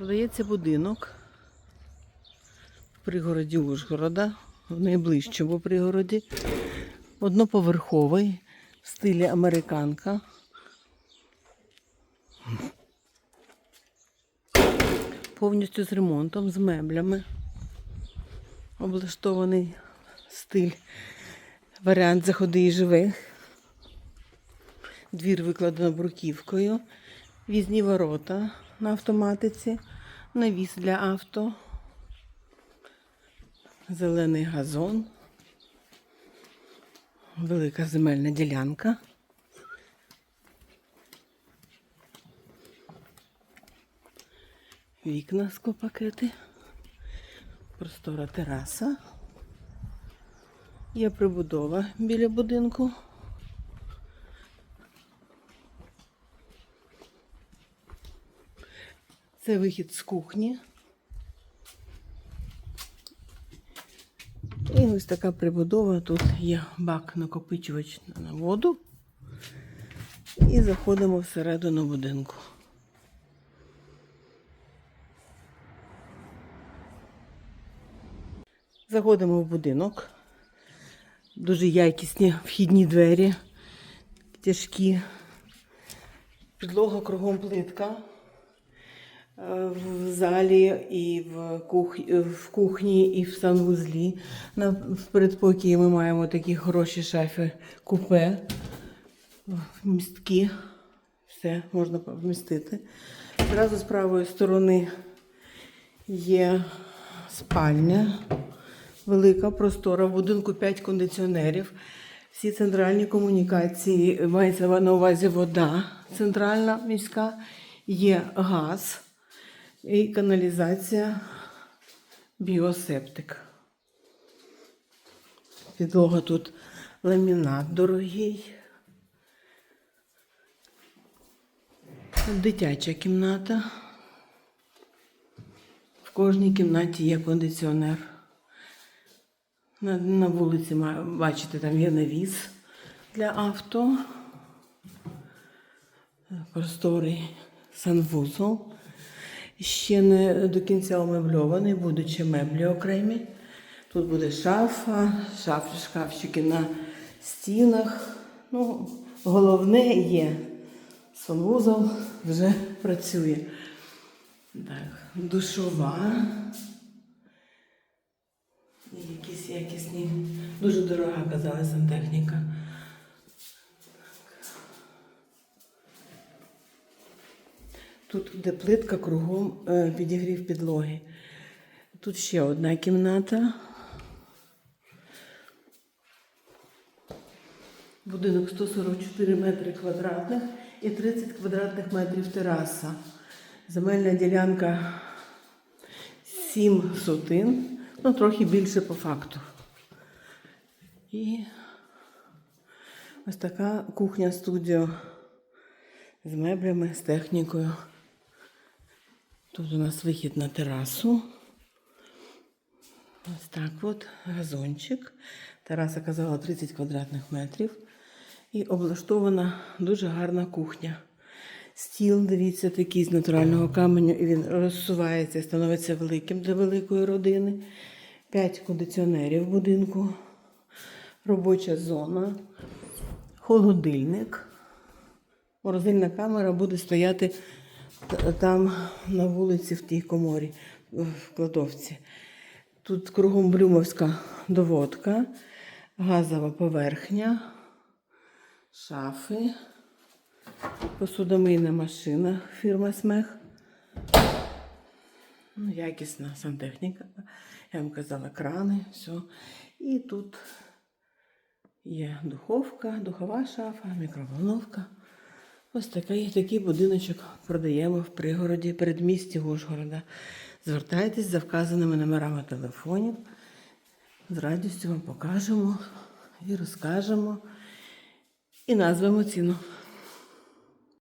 Продається будинок в пригороді Ужгорода, в найближчому пригороді. Одноповерховий в стилі американка. Повністю з ремонтом, з меблями. Облаштований стиль, варіант заходи і живи. Двір викладено бруківкою, візні ворота на автоматиці, навіс для авто, зелений газон, велика земельна ділянка. Вікна склопакети, простора тераса. Є прибудова біля будинку. Це вихід з кухні. І ось така прибудова. Тут є бак накопичувач на воду. І заходимо всередину будинку. Заходимо в будинок. Дуже якісні вхідні двері, тяжкі. Підлога кругом плитка. Е, В залі і в, кух... в кухні, і в санвузлі. На в передпокії ми маємо такі хороші шафи купе, містки. Все можна вмістити. Зразу з правої сторони є спальня. Велика простора. В будинку 5 кондиціонерів. Всі центральні комунікації, мається на увазі вода центральна міська, є газ і каналізація, біосептик. Підлога тут ламінат дорогий. Дитяча кімната. В кожній кімнаті є кондиціонер. На, на вулиці бачите, там є навіс для авто. Просторий санвузол. Ще не до кінця умебльований, будуть ще меблі окремі. Тут буде шафа, шаф, шкафчики на стінах. Ну, головне є. Санвузол вже працює. Так, душова. Якісь якісні. Дуже дорога, казали сантехніка. Тут де плитка кругом е, підігрів підлоги. Тут ще одна кімната. Будинок 144 метри квадратних і 30 квадратних метрів тераса. Земельна ділянка 7 сотин, ну трохи більше по факту. І ось така кухня-студіо з меблями, з технікою. Тут у нас вихід на терасу. Ось так от газончик. Тераса казала 30 квадратних метрів. І облаштована дуже гарна кухня. Стіл, дивіться, такий з натурального каменю, і він розсувається і становиться великим для великої родини. П'ять кондиціонерів в будинку, робоча зона, холодильник. Морозильна камера буде стояти там на вулиці в тій коморі, в кладовці. Тут кругом блюмовська доводка, газова поверхня, шафи, посудомийна машина фірма Смех. Ну, якісна сантехніка. Я вам казала, крани, все. І тут є духовка, духова шафа, мікроволновка. Ось такий, такий будиночок продаємо в пригороді передмісті Ужгорода. Звертайтесь за вказаними номерами телефонів. З радістю вам покажемо і розкажемо. І назвемо ціну.